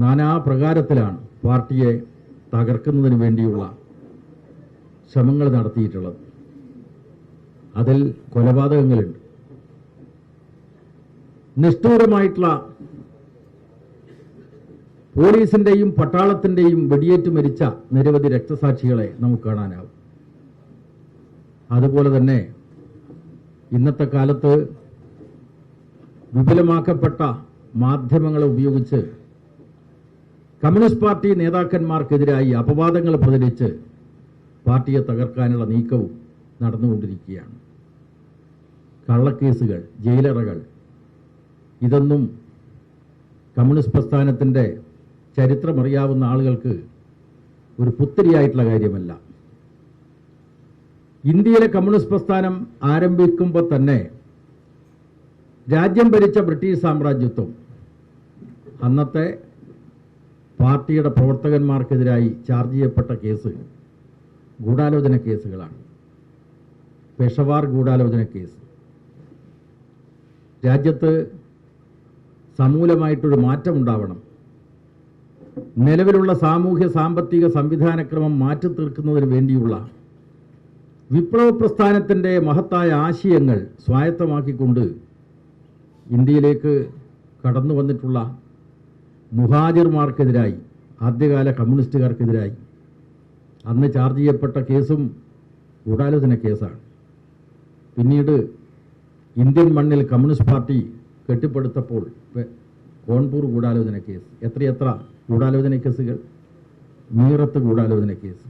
നാനാ പ്രകാരത്തിലാണ് പാർട്ടിയെ തകർക്കുന്നതിന് വേണ്ടിയുള്ള ശ്രമങ്ങൾ നടത്തിയിട്ടുള്ളത്. അതിൽ കൊലപാതകങ്ങളുണ്ട്. നിഷ്ഠൂരമായിട്ടുള്ള പോലീസിന്റെയും പട്ടാളത്തിന്റെയും വെടിയേറ്റ് മരിച്ച നിരവധി രക്തസാക്ഷികളെ നമുക്ക് കാണാനാവും. അതുപോലെ തന്നെ ഇന്നത്തെ കാലത്ത് വിപുലമാക്കപ്പെട്ട മാധ്യമങ്ങളെ ഉപയോഗിച്ച് കമ്മ്യൂണിസ്റ്റ് പാർട്ടി നേതാക്കന്മാർക്കെതിരായി അപവാദങ്ങൾ പ്രചരിച്ച് പാർട്ടിയെ തകർക്കാനുള്ള നീക്കവും നടന്നുകൊണ്ടിരിക്കുകയാണ്. കള്ളക്കേസുകൾ ജയിലറകൾ ഇതൊന്നും കമ്മ്യൂണിസ്റ്റ് പ്രസ്ഥാനത്തിന്റെ ചരിത്രമറിയാവുന്ന ആളുകൾക്ക് ഒരു പുത്തിരിയായിട്ടുള്ള കാര്യമല്ല. ഇന്ത്യയിലെ കമ്മ്യൂണിസ്റ്റ് പ്രസ്ഥാനം ആരംഭിക്കുമ്പോൾ തന്നെ രാജ്യം ഭരിച്ച ബ്രിട്ടീഷ് സാമ്രാജ്യത്വം അന്നത്തെ പാർട്ടിയുടെ പ്രവർത്തകന്മാർക്കെതിരായി ചാർജ് ചെയ്യപ്പെട്ട കേസുകൾ ഗൂഢാലോചന കേസുകളാണ്. പെഷവാർ ഗൂഢാലോചന കേസ്. രാജ്യത്ത് സമൂലമായിട്ടൊരു മാറ്റമുണ്ടാവണം. നിലവിലുള്ള സാമൂഹ്യ സാമ്പത്തിക സംവിധാനക്രമം മാറ്റി തീർക്കുന്നതിന് വേണ്ടിയുള്ള വിപ്ലവ പ്രസ്ഥാനത്തിന്റെ മഹത്തായ ആശയങ്ങൾ സ്വായത്തമാക്കിക്കൊണ്ട് ഇന്ത്യയിലേക്ക് കടന്നു വന്നിട്ടുള്ള മുഹാജിർമാർക്കെതിരായി ആദ്യകാല കമ്മ്യൂണിസ്റ്റുകാർക്കെതിരായി അന്ന് ചാർജ് ചെയ്യപ്പെട്ട കേസും ഗൂഢാലോചന കേസാണ്. പിന്നീട് ഇന്ത്യൻ മണ്ണിൽ കമ്മ്യൂണിസ്റ്റ് പാർട്ടി കെട്ടിപ്പടുത്തപ്പോൾ കോൺപൂർ ഗൂഢാലോചന കേസ് എത്രയെത്ര ഗൂഢാലോചന കേസുകൾ? മീറത്ത് ഗൂഢാലോചന കേസ്.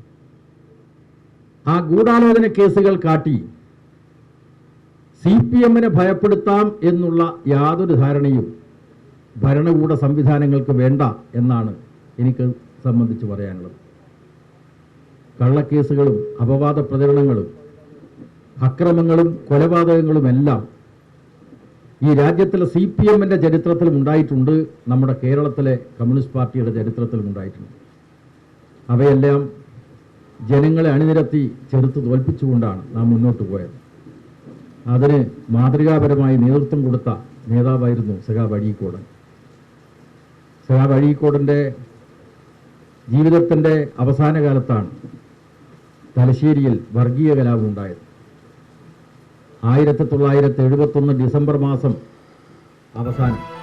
ആ ഗൂഢാലോചന കേസുകൾ കാട്ടി സി പി എമ്മിനെ ഭയപ്പെടുത്താം എന്നുള്ള യാതൊരു ധാരണയും ഭരണകൂട സംവിധാനങ്ങൾക്ക് വേണ്ട എന്നാണ് എനിക്ക് സംബന്ധിച്ച് പറയാനുള്ളത്. കള്ളക്കേസുകളും അപവാദ പ്രചരണങ്ങളും അക്രമങ്ങളും കൊലപാതകങ്ങളുമെല്ലാം ഈ രാജ്യത്തിലെ സി പി എമ്മിന്റെ ചരിത്രത്തിലും ഉണ്ടായിട്ടുണ്ട്. നമ്മുടെ കേരളത്തിലെ കമ്മ്യൂണിസ്റ്റ് പാർട്ടിയുടെ ചരിത്രത്തിലും ഉണ്ടായിട്ടുണ്ട്. അവയെല്ലാം ജനങ്ങളെ അണിനിരത്തി ചെറുത്ത് തോൽപ്പിച്ചുകൊണ്ടാണ് നാം മുന്നോട്ട് പോയത്. അതിന് മാതൃകാപരമായി നേതൃത്വം കൊടുത്ത നേതാവായിരുന്നു സഖാബ് അഴീക്കോടൻ സഖാബ് അഴീക്കോടിന്റെ ജീവിതത്തിന്റെ അവസാന കാലത്താണ് തലശ്ശേരിയിൽ വർഗീയ കലാപം ഉണ്ടായത്. ആയിരത്തി തൊള്ളായിരത്തി എഴുപത്തൊന്ന് ഡിസംബർ മാസം അവസാനം.